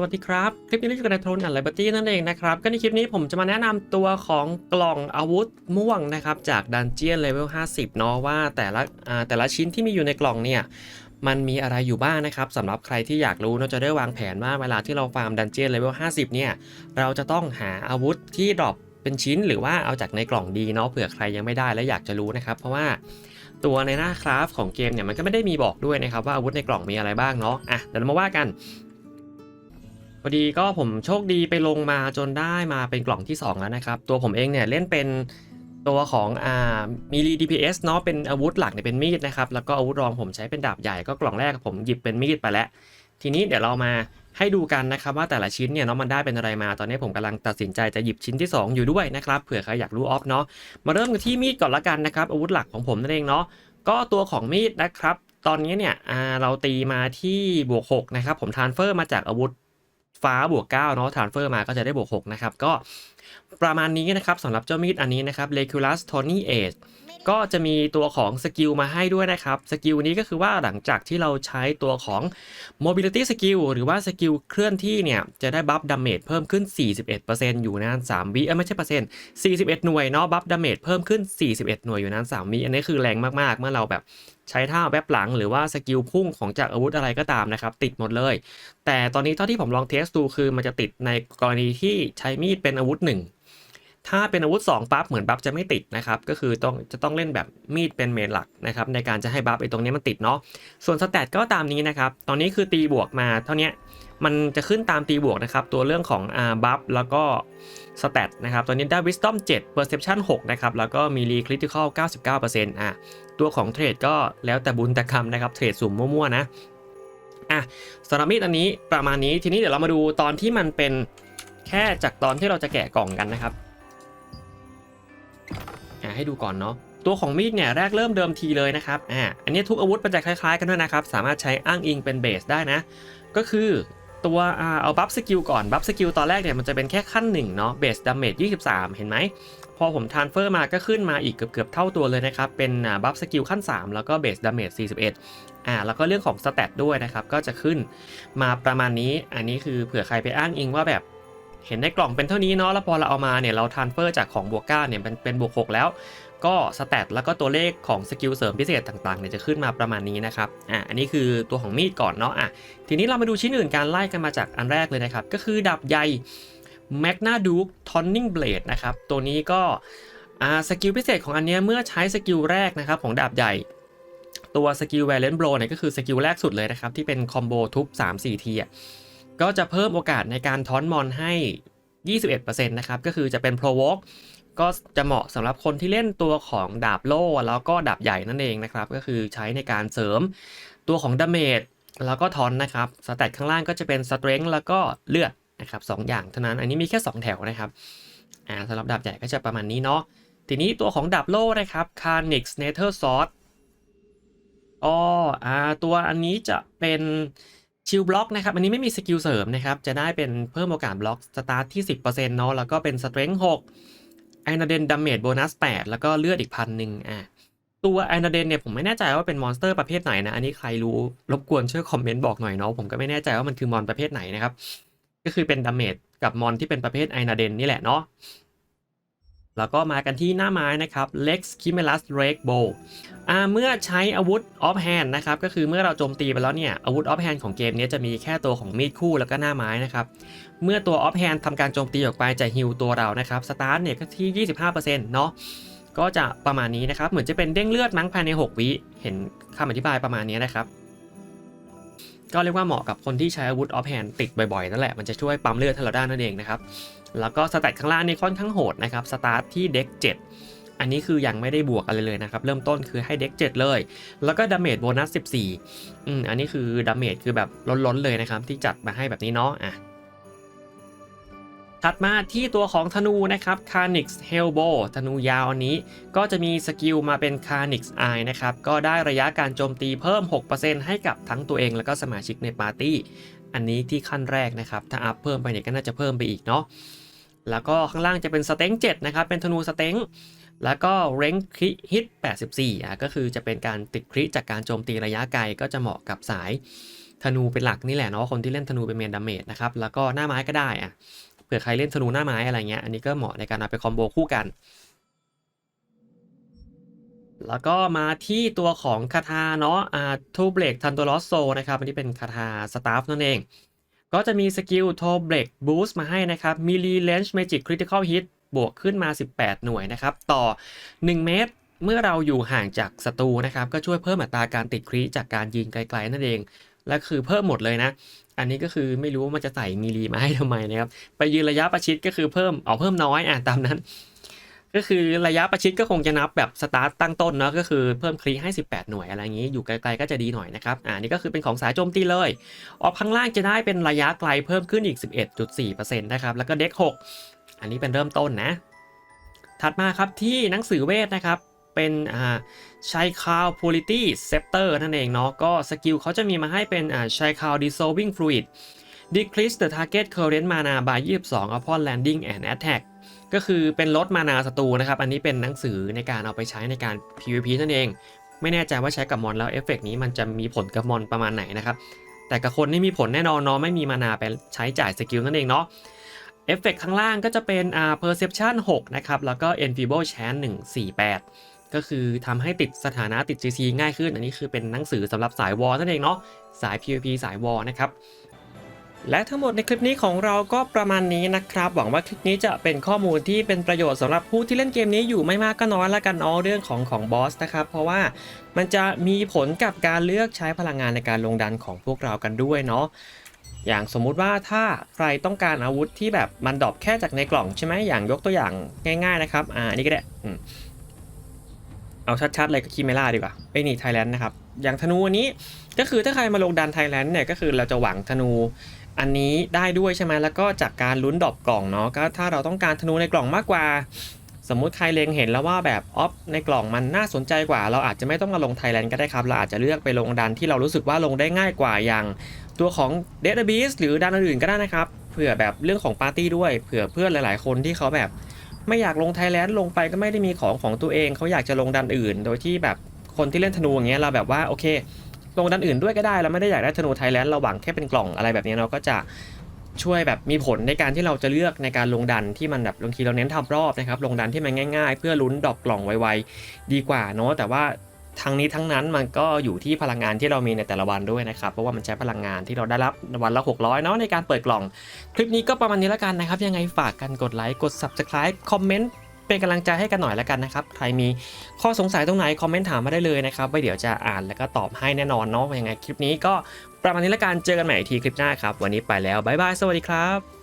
สวัสดีครับ คลิปนี้เราอยู่กับนายโทนอัลไลเบอร์ตี้นั่นเองนะครับ ก็ในคลิปนี้ผมจะมาแนะนำตัวของกล่องอาวุธม่วงนะครับ จากดันเจียนเลเวล50 เนาะว่าแต่ละอ่าแต่ละชิ้นที่มีอยู่ในกล่องเนี่ยมันมีอะไรอยู่บ้างนะครับสำหรับใครที่อยากรู้เนาจะได้วางแผนว่าเวลาที่เราฟาร์มดันเจียนเลเวล50 เนี่ย เราจะต้องหาอาวุธที่ดรอปเป็นชิ้นหรือว่าเอาจากในกล่องดีเนาะเผื่อใครยังไม่ได้และอยากจะรู้นะครับ เพราะว่าตัวในหน้าคราฟของเกมเนี่ยมันก็ไม่ได้มีบอกด้วยนะครับว่าอาวุธในกล่องมีอะไรบ้างเนาะอะเดี๋ยวเรามาว่ากัน พอดีก็ผมโชคดีไปลงมาจนได้มาเป็นกล่องที่ 2 แล้วนะครับ ตัวผมเองเนี่ยเล่นเป็นตัวของอ่ามีรี DPS เนาะเป็นอาวุธหลักเนี่ยเป็นมีดนะครับ แล้วก็อาวุธรองผมใช้เป็นดาบใหญ่ก็กล่องแรกผมหยิบเป็นมีดไปแล้ว ทีนี้เดี๋ยวเรามาให้ดูกันนะครับว่าแต่ละชิ้นเนี่ยเนาะมันได้เป็นอะไรมาตอนนี้ผมกำลังตัดสินใจจะหยิบชิ้นที่ 2 อยู่ด้วยนะครับเผื่อใครอยากรู้ออฟเนาะมาเริ่มกันที่มีดก่อนละกันนะครับอาวุธหลักของผมนั่นเองเนาะก็ตัวของมีดนะครับ ตอนนี้เนี่ยเราตีมาที่บวก6นะครับผมทานเฟอร์มาจากอาวุธ ฟ้าบวก9เนาะทรานเฟอร์มาก็จะได้บวก6นะครับ ก็ประมาณนี้นะครับสำหรับเจ้ามีดอันนี้นะครับ Leculus Tony Age ก็จะมีตัวของสกิลมาให้ด้วยนะครับสกิลนี้ก็คือว่าหลังจากที่เราใช้ตัวของ Mobility Skill หรือว่าสกิลเคลื่อนที่เนี่ย จะได้บัฟดาเมจเพิ่มขึ้น 41%อยู่นาน 3 วิเอ้ยไม่ใช่เปอร์เซ็นต์41 หน่วยเนาะบัฟดาเมจเพิ่มขึ้น 41 หน่วยอยู่นาน 3 วิอันนี้คือแรงมากๆ เมื่อเราแบบใช้ท่าแวบหลังหรือว่าสกิลพุ่งของจากอาวุธอะไรก็ตามนะครับ ติดหมดเลย แต่ตอนนี้เท่าที่ผมลองเทสดูคือมันจะติดในกรณีที่ใช้มีดเป็นอาวุธหนึ่ง ถ้าเป็นอาวุธ 2ปั๊บเหมือนบัฟจะไม่ติดนะครับก็คือต้องจะต้องเล่นแบบมีดเป็นเมนหลักนะครับในการจะให้บัฟไอ้ตรงนี้มันติดเนาะส่วนสแตทก็ตามนี้นะครับตอนนี้คือตีบวกมาเท่านี้มันจะขึ้นตามตีบวกนะครับตัวเรื่องของอ่าบัฟแล้วก็สแตทนะครับตัวนี้ได้ wisdom 7 perception 6นะครับแล้วก็มี re critical 99%อะตัวของเทรดก็แล้วแต่บุญแต่กรรมนะครับเทรดสุ่มมั่วๆนะอะสำหรับมีดอันนี้ประมาณนี้ทีนี้เดี๋ยวเรามาดูตอนที่มันเป็นแค่จากตอนที่เราจะแกะกล่องกันนะครับ อะให้ดูก่อนเนาะตัวของมีดเนี่ยแรกเริ่มเดิมทีเลยนะครับอ่าอันนี้ทุกอาวุธมันจะคล้ายๆกันด้วยนะครับ สามารถใช้อ้างอิงเป็นเบสได้นะ ก็คือตัวอ่าเอาบัฟสกิลก่อน บัฟสกิลตอนแรกเนี่ยมันจะเป็นแค่ขั้นหนึ่งเนาะเบสดาเมจ23 เห็นไหม พอผมทรานเฟอร์มาก็ขึ้นมาอีกเกือบๆเท่าตัวเลยนะครับ เป็นบัฟสกิลขั้น 3 แล้วก็เบสดาเมจ41อ่าแล้วก็เรื่องของสเตตด้วยนะครับ ก็จะขึ้นมาประมาณนี้อันนี้คือเผื่อใครไปอ้างอิงว่าแบบ เห็นในกล่องเป็นเท่านี้เนาะแล้วพอเราเอามาเนี่ยเราทรานเฟอร์จากของบวก9เนี่ยเป็นเป็นบวก6แล้ว ก็สแตทแล้วก็ตัวเลขของสกิลเสริมพิเศษต่างๆเนี่ยจะขึ้นมาประมาณนี้นะครับอะอันนี้คือตัวของมีดก่อนเนาะอะทีนี้เรามาดูชิ้นอื่นการไล่กันมาจากอันแรกเลยนะครับ ก็คือดาบใหญ่ Magna Duke Tonning Blade นะครับตัวนี้ก็อ่าสกิลพิเศษของอันเนี้ยเมื่อใช้สกิลแรกนะครับของดาบใหญ่ตัวสกิล Valent Blow เนี่ยก็คือสกิลแรกสุดเลยนะครับที่เป็นคอมโบทุบ3-4ทีอะ ก็จะเพิ่มโอกาสในการทอนมอนให้ 21%นะครับ ก็คือจะเป็น Provoke ก็จะเหมาะสำหรับคนที่เล่นตัวของดาบโล่แล้วก็ดาบใหญ่นั่นเองนะครับ ก็คือใช้ในการเสริมตัวของดาเมจแล้วก็ทอนนะครับสแตทข้างล่างก็จะเป็นสเตร n ง h แล้วก็เลือดนะครับสองอย่างเท่านั้น อันนี้มีแค่ 2 แถวนะครับอ่าสำหรับดาบใหญ่ก็จะประมาณนี้เนาะทีนี้ตัวของดาบโล่นะครับ Carnix Nether Sword อ๋ออ่าตัวอันนี้จะเป็น ชิลบล็อกนะครับ อันนี้ไม่มีสกิลเสริมนะครับ จะได้เป็นเพิ่มโอกาสบล็อกสตาร์ทที่ 10%เนาะแล้วก็เป็นสเตร n g 6ไอนาเดนดาเมจโบนัส8แล้วก็เลือดอีกพันหนึ่งอะตัวไอนาเดนเนี่ยผมไม่แน่ใจว่าเป็นมอนสเตอร์ประเภทไหนนะ อันนี้ใครรู้รบกวนช่วยคอมเมนต์บอกหน่อยเนาะผมก็ไม่แน่ใจว่ามันคือมอนประเภทไหนนะครับ ก็คือเป็นดาเมจกับมอนที่เป็นประเภทไอนาเดนนี่แหละเนาะ แล้วก็มากันที่หน้าไม้นะครับ Lex Chimerus Rake Bow อ่าเมื่อใช้อาวุธออฟแฮนด์นะครับ ก็คือเมื่อเราโจมตีไปแล้วเนี่ย อาวุธออฟแฮนด์ของเกมนี้จะมีแค่ตัวของมีดคู่แล้วก็หน้าไม้นะครับ เมื่อตัวออฟแฮนด์ทำการโจมตีออกไปจะฮิลตัวเรานะครับ สตาร์ทเนี่ยก็ที่ 25%เนาะ ก็จะประมาณนี้นะครับ เหมือนจะเป็นเด้งเลือดมั้งภายใน 6 วิ เห็นคำอธิบายประมาณนี้นะครับ ก็เรียกว่าเหมาะกับคนที่ใช้อาวุธออฟแฮนติดบ่อยๆนั่นแหละมันจะช่วยปั๊มเลือดให้เราได้นั่นเองนะครับ แล้วก็สแตทข้างล่างนี่ค่อนข้างโหดนะครับสตาร์ทที่เด็ก7 อันนี้คือยังไม่ได้บวกอะไรเลยนะครับ เริ่มต้นคือให้เด็ก7เลย แล้วก็ดาเมจโบนัส14อืมอันนี้คือดาเมจคือแบบล้นๆเลยนะครับที่จัดมาให้แบบนี้เนาะอะ ถัดมาที่ตัวของธนูนะครับ Carnix Hellbow ธนูยาวนี้ ก็จะมีสกิลมาเป็น Carnix Eye นะครับ ก็ได้ระยะการโจมตีเพิ่ม 6%ให้กับทั้งตัวเองแล้วก็สมาชิกในปาร์ตี้ อันนี้ที่ขั้นแรกนะครับ ถ้าอัพเพิ่มไปเนี่ยก็น่าจะเพิ่มไปอีกเนาะ แล้วก็ข้างล่างจะเป็นสเต็ง7นะครับ เป็นธนูสเต็งแล้วก็เร่งคริฮิต 84อะก็คือจะเป็นการติดคริจากการโจมตีระยะไกลก็จะเหมาะกับสายธนูเป็นหลักนี่แหละเนาะคนที่เล่นธนูเป็นเมนดาเมจนะครับแล้วก็หน้าไม้ก็ได้อะ เผื่อใครเล่นธนูหน้าไม้อะไรเงี้ย อันนี้ก็เหมาะในการเอาไปคอมโบคู่กัน แล้วก็มาที่ตัวของคาถาเนาะอ่าทูเบรกทันตัวลอสโซนะครับ อันนี้เป็นคาถาสตาฟนั่นเอง ก็จะมีสกิลโทเบรกบูสต์มาให้นะครับมีรีเลนจ์เมจิกคริติคอลฮิตบวกขึ้นมา 18 หน่วยนะครับ ต่อ 1 เมตร เมื่อเราอยู่ห่างจากศัตรูนะครับ ก็ช่วยเพิ่มอัตราการติดคริจากการยิงไกลๆนั่นเอง และคือเพิ่มหมดเลยนะ อันนี้ก็คือไม่รู้ว่ามันจะใส่มีรีมาให้ทำไมนะครับ ไปยืนระยะประชิดก็คือเพิ่มเอาเพิ่มน้อยอะตามนั้น ก็คือระยะประชิดก็คงจะนับแบบสตาร์ตตั้งต้นเนาะก็คือเพิ่มคลีให้ 18 หน่วยอะไรอย่างนี้อยู่ไกลๆก็จะดีหน่อยนะครับอ่านี่ก็คือเป็นของสายโจมตีเลยออกข้างล่างจะได้เป็นระยะไกลเพิ่มขึ้นอีก 11.4%นะครับแล้วก็เด็ก6อันนี้เป็นเริ่มต้นนะถัดมาครับที่หนังสือเวทนะครับ เป็นอ่าชายคาว Purity Scepter นั่นเองเนาะก็สกิลเขาจะมีมาให้เป็นอ่าชายคาว Dissolving Fluid Decrease the target current mana by 22 upon landing and attack ก็คือเป็นลดมานาศัตรูนะครับ อันนี้เป็นหนังสือในการเอาไปใช้ในการ PVP นั่นเอง ไม่แน่ใจว่าใช้กับมอนแล้วเอฟเฟกต์นี้มันจะมีผลกับมอนประมาณไหนนะครับ แต่กับคนนี่มีผลแน่นอนเนาะไม่มีมานาไปใช้จ่ายสกิลนั่นเองเนาะเอฟเฟกต์ข้างล่างก็จะเป็นอ่า perception 6 นะครับ แล้วก็ enfeeble chance 148 ก็คือทำให้ติดสถานะติด CC ง่ายขึ้น อันนี้คือเป็นหนังสือสำหรับสายวอลนั่นเองเนาะสาย PVP สายวอลนะครับและทั้งหมดในคลิปนี้ของเราก็ประมาณนี้นะครับ หวังว่าคลิปนี้จะเป็นข้อมูลที่เป็นประโยชน์สำหรับผู้ที่เล่นเกมนี้อยู่ไม่มากก็น้อยละกันเนาะเรื่องของของบอสนะครับ เพราะว่ามันจะมีผลกับการเลือกใช้พลังงานในการลงดันของพวกเรากันด้วยเนาะอย่างสมมุติว่าถ้าใครต้องการอาวุธที่แบบมันดรอปแค่จากในกล่องใช่ไหมอย่างยกตัวอย่างง่าย ๆนะครับอ่าอันนี้ก็ได้อืม เอาชัดๆเลยกับคีเมล่าดีกว่าไอ้นี่ไทยแลนด์นะครับ อย่างธนูอันนี้ก็คือถ้าใครมาลงดันไทยแลนด์เนี่ยก็คือเราจะหวังธนูอันนี้ได้ด้วยใช่ไหมแล้วก็จากการลุ้นดอปกล่องเนาะก็ถ้าเราต้องการธนูในกล่องมากกว่า สมมุติใครเล็งเห็นแล้วว่าแบบออฟในกล่องมันน่าสนใจกว่า เราอาจจะไม่ต้องมาลงไทยแลนด์ก็ได้ครับ เราอาจจะเลือกไปลงดันที่เรารู้สึกว่าลงได้ง่ายกว่าอย่าง ตัวของ d a t a b a s e หรือดันอื่นๆก็ได้นะครับเผื่อแบบเรื่องของปาร์ตี้ด้วยเผื่อเพื่อนหลาย ๆ คนที่เขาแบบ ไม่อยากลงไทยแลนด์ลงไปก็ไม่ได้มีของของตัวเอง เขาอยากจะลงดันอื่น โดยที่แบบคนที่เล่นธนูอย่างเงี้ยเราแบบว่าโอเค ลงดันอื่นด้วยก็ได้เราไม่ได้อยากได้ธนูไทยแลนด์เราหวังแค่เป็นกล่องอะไรแบบนี้เราก็จะช่วยแบบมีผลในการที่เราจะเลือกในการลงดันที่มันแบบบางทีเราเน้นทำรอบนะครับลงดันที่มันง่าย ๆ เพื่อลุ้นดอกกล่องไวๆดีกว่าเนาะแต่ว่า ทั้งนี้ทั้งนั้นมันก็อยู่ที่พลังงานที่เรามีในแต่ละวันด้วยนะครับ เพราะว่ามันใช้พลังงานที่เราได้รับวันละ 600 เนาะในการเปิดกล่อง คลิปนี้ก็ประมาณนี้แล้วกันนะครับ ยังไงฝากกันกดไลค์กด Subscribe คอมเมนต์เป็นกำลังใจให้กันหน่อยแล้วกันนะครับ ใครมีข้อสงสัยตรงไหนคอมเมนต์ถามมาได้เลยนะครับไว้เดี๋ยวจะอ่านแล้วก็ตอบให้แน่นอนเนาะยังไงคลิปนี้ก็ประมาณนี้แล้วกันเจอกันใหม่อีกทีคลิปหน้าครับวันนี้ไปแล้วบ๊ายบายสวัสดีครับ